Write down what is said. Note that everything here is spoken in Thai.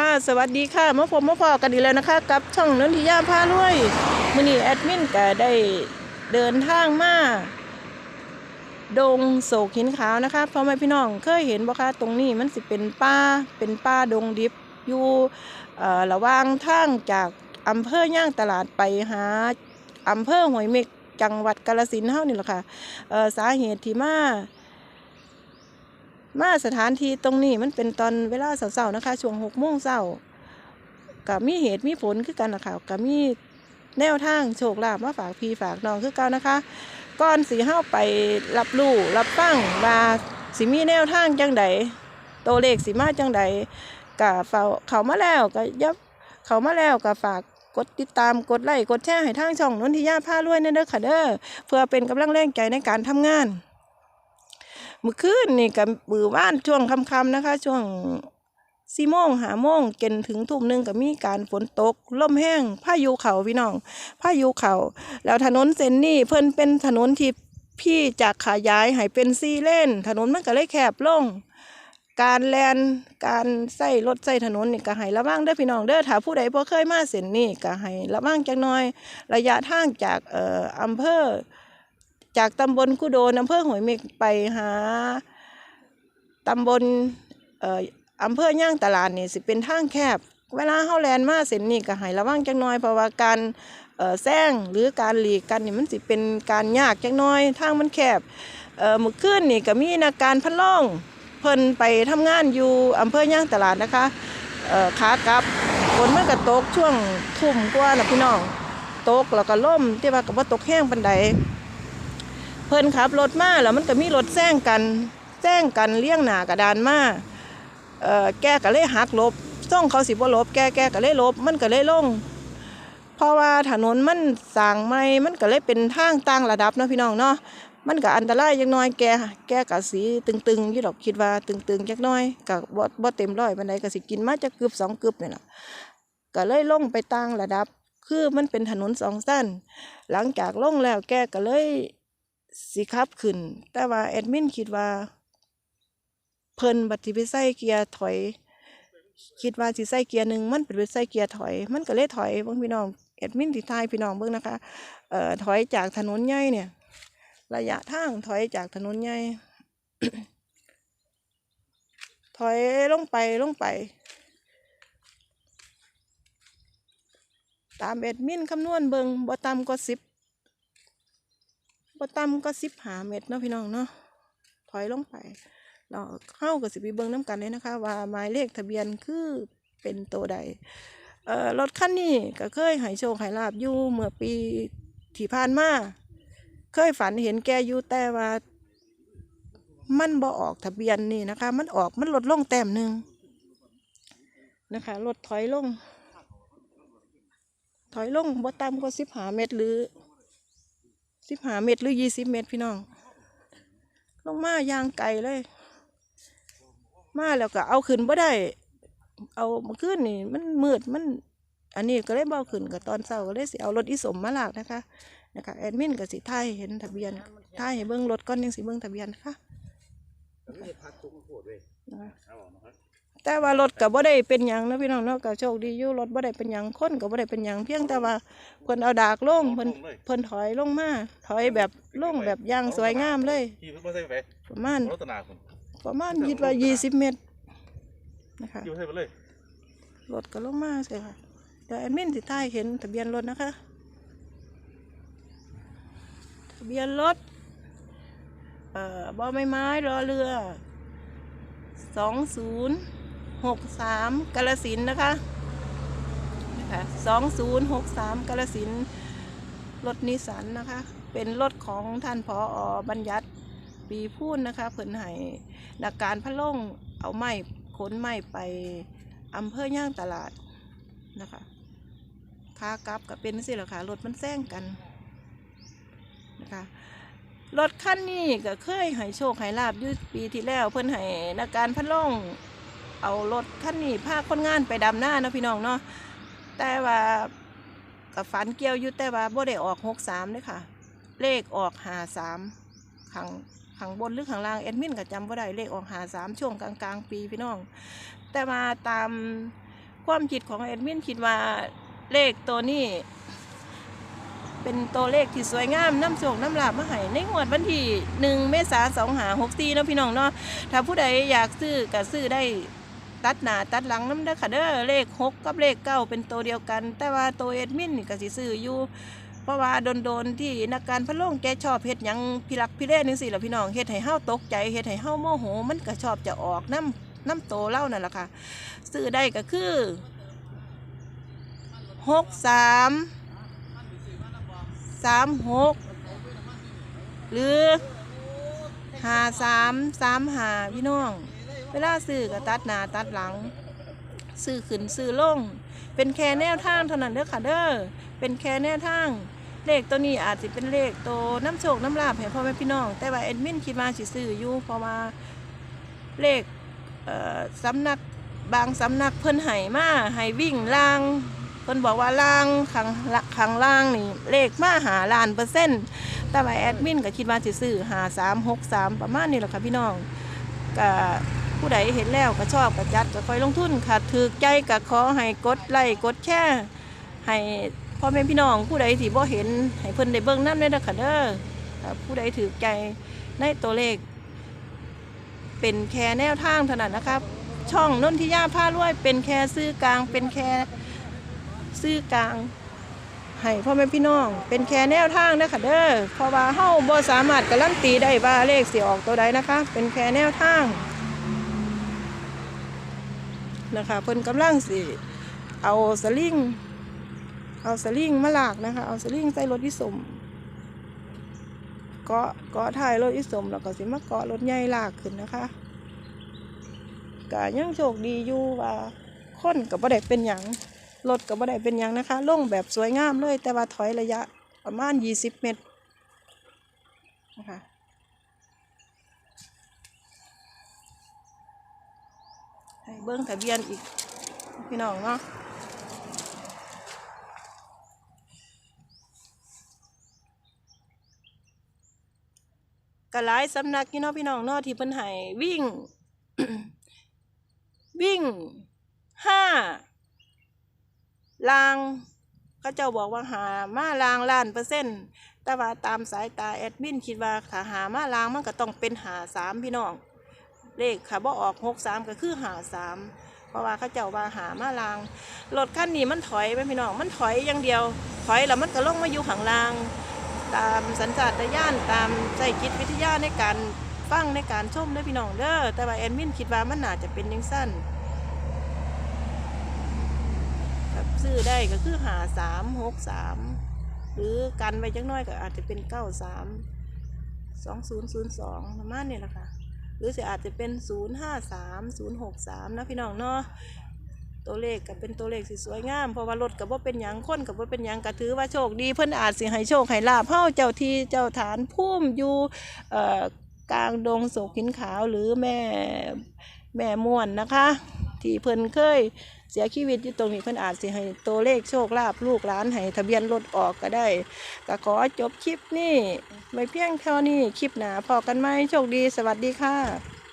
ค่ะ สวัสดีค่ะมาพบมาพอกันอีกแล้วนะคะ กับช่องนนทิยาพารวยมือนี้แอดมินก็ได้เดินทางมาดงโศกหินขาวนะคะพ่อแม่พี่น้องเคยเห็นบ่คะตรงนี้มันสิเป็นป่าเป็นป่าดงดิบอยู่ระหว่างทางจากอำเภอย่างตลาดไปหาอำเภอห้วยเมกจังหวัดกาฬสินธุ์เฮานี่แหละค่ะเอ่อสาเหตุที่มา มาสถานที่ตรงนี้มันเป็นตอนเวลาเสาร์ๆนะคะ ช่วงหกโมงเช้ากับมีเหตุมีผลคือกันนะคะกับมีแนวทางโชคลาภมาฝากพี่ฝากน้องคือก่านะคะก่อนสีห้าไปรับรู้รับฟังว่าสิมีแนวทางจังใดตัวเลขสิมาจังใดกับเฝ้าเขามาแล้วก็ยับเขามาแล้วก็ฝากกดติดตามกดไลค์กดแชร์ให้ทางช่องนนทิยาพารวยเด้อค่ะเด้อเพื่อเป็นกำลังแรงใจในการทำงาน มื่อคืนนี่กับมือว่านช่วงค่ำๆนะคะ ช่วงสี่โมงหาโมงเกินถึงทุ่มหนึ่งก็มีการฝนตกลมแห้งพายุเขาพี่น้องพายุเขาแล้วถนนเส้นนี้เพิ่นเป็นถนนที่พี่จากขายายให้เป็นซีเล่น ถนนมันก็เลยแคบลง การแลนการใส่รถใส่ถนนนี่ก็ให้ระวังเด้อพี่น้องเด้อถ้าผู้ใดบ่เคยมาเส้นนี้ก็ให้ระวังจักหน่อย ระยะทางจากเอ่ออำเภอ จากตำบลกุโดนอำเภอหอยเม็กไปหาตำบลเอ่ออำเภอย่างตลาดนี่สิเป็นทางแคบ เวลาเฮาแลนมาเส้นนี้ก็ให้ระวังจักหน่อยเพราะว่าการเอ่อแซงหรือการหลีกกันนี่มันสิเป็นการยากจักหน่อยทางมันแคบเอ่อมื้อคืนนี่ก็มีนักการพันล่องเพิ่นไปทำงานอยู่อำเภอย่างตลาดนะคะเอ่อขากลับฝนมันก็ตกช่วงทุ่มกว่าน่ะพี่น้องตกแล้วก็ล่มแต่ว่าก็บ่ตกแห้งปานใด เพิ่นขับรถมาแล้วมันก็มีรถแซงกันแซงกันเลี้ยงหน้ากระดานมาเอ่อแกก็เลยหักลบซ่งเขาสิบ่ลบแกแกก็เลยลบมันก็เลยลง เพราะว่าถนนมันสร้างใหม่มันก็เลยเป็นทางต่างระดับเนาะพี่น้องเนาะมันก็อันตรายจักน้อยแกแกก็สีตึงๆอยู่ดอกคิดว่าตึงๆจักน้อยก็บ่บ่เต็มร้อยปานใดก็สิกินมาจักกึบสองกึบนี่ล่ะก็เลยลงไปต่างระดับ คือมันเป็นถนนสองสั้นหลังจากลงแล้วแกก็เลย สิขับขึ้น แต่ว่าแอดมินคิดว่า เพิ่นบัดสิไปใส่เกียร์ถอย คิดว่าสิใส่เกียร์หนึ่งมันเป็นไปใส่เกียร์ถอย มันก็เลยถอยเบิ่งพี่น้องแอดมินที่ทายพี่น้องเบิ่งนะคะเอ่อถอยจากถนนใหญ่เนี่ย ระยะทางถอยจากถนนใหญ่ถอยลงไปลงไป ตามแอดมินคำนวณเบิ่งบ่ต่ำกว่าสิบ บต่ำก็สิบหาเมตรเนาะพี่น้องเนาะถอยลงไปเราเข้ากับสิไปเบิ่งน้ำกันเลยนะคะ ว่าหมายเลขทะเบียนคือเป็นตัวใดเอ่อรถคันนี้ก็เคยให้โชคให้ลาบอยู่เมื่อปีที่ผ่านมาเคยฝันเห็นแกอยู่แต่ว่า มันบ่ออกทะเบียนนี่นะคะ มันออกมันลดลงแต้มหนึ่งนะคะรถถอยลง ถอยลงบ่ต่ำกว่าสิบหาเมตรหรือ สิบหาเมตรหรือยี่สิบเมตรพี่น้อง ลงมายางไกลเลย มาแล้วก็เอาขึ้นบ่ได้ เอามาขึ้นนี่ มันมืดมัน อันนี้ก็เลยเบเอาขึ้นกับตอนเช้าก็เลยสิเอารถอีสมมาลากนะคะนะคะแอดมินกับสิท้ายให้เห็นทะเบียนท้ายให้เบิ้งรถก่อนยังสิเบิ้งทะเบียนค่ะไม่พักทุกโคตรเว้ยนะคะ เอาออกนะครับแต่ว่ารถก็บ่ได้เป็นหยังนะพี่น้องเนาะก็โชคดีอยู่รถบ่ได้เป็นหยังคนก็บ่ได้เป็นหยังเพียงแต่ว่าเพิ่นเอาดากลงเพิ่นเลยเพิ่นถอยลงมาถอยแบบลงแบบอย่างสวยงามเลยขี่เพิ่งมาใส่ไปประมาณรถตนาคุณประมาณคิดว่า20เมตรนะคะขี่มาใส่ไปเลยรถก็ลงมาใช่ค่ะเดี๋ยวแอดมินสิท้ายเห็นทะเบียนรถนะคะ ทะเบียนรถเอ่อบอไม้ไม้รอเรือ 2063กาลสินนะคะนะคะ2063กาลสินรถนิสสันนะคะ เป็นรถของท่านพออบัญญัติปีพูนนะคะเพิ่นให้นักการพะล่งเอาไม้ขนไม้ไปอำเภอย่างตลาดนะคะขากลับก็เป็นสิหละค่ะรถมันแซงกันนะคะรถคันนี้ก็เคยให้โชคให้ลาบยู่ปีที่แล้วเพิ่นให้นักการพันล่อง เอารถคันนี้พาคนงานไปดำหน้านะพี่น้องเนาะแต่ว่ากับฝันเกี่ยวอยู่แต่ว่าบ่ได้ออกหกสามเลยค่ะ เลขออกหาสามขังขังบนหรือขังล่างแอดมินก็จำบ่ได้เลขออกหาสามช่วงกลางๆปีพี่น้อง แต่มาตามความคิดของแอดมินคิดว่าเลขตัวนี้เป็นตัวเลขที่สวยงามน้ำโชคน้ำลาบมาให้ในงวดวันที่หนึ่งเมษาสองหาหกสี่นะพี่น้องเนาะถ้าผู้ใดอยากซื้อก็ซื้อได้ ตัดหน้าตัดหลังน้ำเด้อค่ะเด้อเลขหกกับเลขเก้าเป็นตัวเดียวกัน แต่ว่าตัวแอดมินนี่ก็สิซื้ออยู่เพราะว่าโดนๆที่นักการพะโล้งแกชอบเฮ็ดหยังพิรักพิเรนจังซี่ล่ะพี่น้องเฮ็ดให้เฮาตกใจเฮ็ดให้เฮาโมโหมันก็ชอบจะออกน้ำน้ำโตเล่านั่นแหละค่ะซื้อได้ก็คือหกสามสามหกหรือห้าสามสามหาพี่น้อง เวลาซื้อก็ตัดหน้าตัดหลัง ซื้อขึ้นซื้อลง เป็นแค่แนวทางเท่านั้นเด้อค่ะเด้อ เป็นแค่แนวทาง เลขตัวนี้อาจจะเป็นเลขตัวน้ำโชคน้ำลาภให้พ่อแม่พี่น้อง แต่ว่าแอดมินคิดว่าสิซื้ออยู่เพราะว่าเลขเอ่อสำนักบางสำนักเพิ่นให้มาให้วิ่งล่างเพิ่นบอกว่าล่างข้างละข้างล่างนี่เลขมาหาล้านเปอร์เซ็นต์แต่ว่าแอดมินก็คิดว่าสิซื้อหาสามหกสามประมาณนี้แหละค่ะพี่น้องก็ ผู้ใดเห็นแล้วก็ชอบก็จัดก็คอยลงทุนค่ะถือใจก็ขอให้กดไลค์กดแชร์ให้พ่อแม่พี่น้องผู้ใดที่บ่เห็นให้เพิ่นได้เบิ่งนำได้เด้อค่ะเด้อผู้ใดถือใจในตัวเลข เป็นแค่แนวทางเท่านั้นนะครับ ช่องนนทิยาผ้ารวย เป็นแค่ซื้อกลางเป็นแค่ซื้อกลางให้พ่อแม่พี่น้อง เป็นแค่แนวทางนะคะเด้อเพราะว่าเฮาบ่สามารถการันตีได้ว่าเลขสิออกตัวใดนะคะ เป็นแค่แนวทาง นะคะเพิ่นกำลังสิเอาสลิงเอาสลิงมาลากนะคะ เอาสลิงใส่รถวิสมเกาะเกาะท้ายรถวิสมแล้วก็สิมาเกาะรถใหญ่ลากขึ้นนะคะก็ยังโชคดีอยู่ว่าคนก็บ่ได้เป็นหยังรถก็บ่ได้เป็นหยังนะคะลงแบบสวยงามเลยแต่ว่าถอยระยะประมาณ 20 เมตรนะคะ ให้เบิ้งทะเบียนอีก พี่น้องเนาะก็หลสำนักพี่น้องพี่น้องเนาะที่เพิ่นให้วิ่ง วิ่งห้าลางเขาเจ้าบอกว่าหามาลางล้านเปอร์เซ็นต์แต่ว่าตามสายตาแอดมินคิดว่าถ้าหามาลางมันก็ต้องเป็นหาสามพี่น้อง เลขค่ะบ่ออกหกสามก็คือหาสามเพราะว่าเขาเจ้าว่าหามาลางรถคันนี้มันถอยไปพี่น้องมันถอยอย่างเดียว ถอยแล้วมันก็ลงมาอยู่ข้างล่าง ตามสัญชาตญาณตามใจคิดวิทยาในการฟังในการชมด้อพี่น้องเด้อแต่ว่าแอดมินคิดว่ามันน่าจะเป็นยังสั้นซื้อได้ก็คือหาสามหกสามหรือกันไว้จักน้อยก็อาจจะเป็นเก้าสามสองศูนย์ศูนย์สองประมาณนี้แหละค่ะ รือจะอาจจะเป็น 053 063นะพี่น้องเนาะตัวเลขก็เป็นตัวเลขสีสวยงามเพราะว่ารถกับว่าเป็นยังคนกับว่าเป็นยังก็ถือว่าโชคดีเพิ่นอาจสิให้โชคให้ลาบเฮาเจ้าที่เจ้าฐานพุ่มอยู่กลางดงโศกหินขาวหรือแม่แม่ม่วนนะคะ ที่เพิ่นเคยเสียชีวิตอยู่ตรงนี้เพิ่นอาจสิให้ตัวเลขโชคลาภลูกหลานให้ทะเบียนรถออกก็ได้ก็ขอจบคลิปนี้ไว้เพียงเท่านี้คลิปหนาพอกันไหมโชคดีสวัสดีค่ะ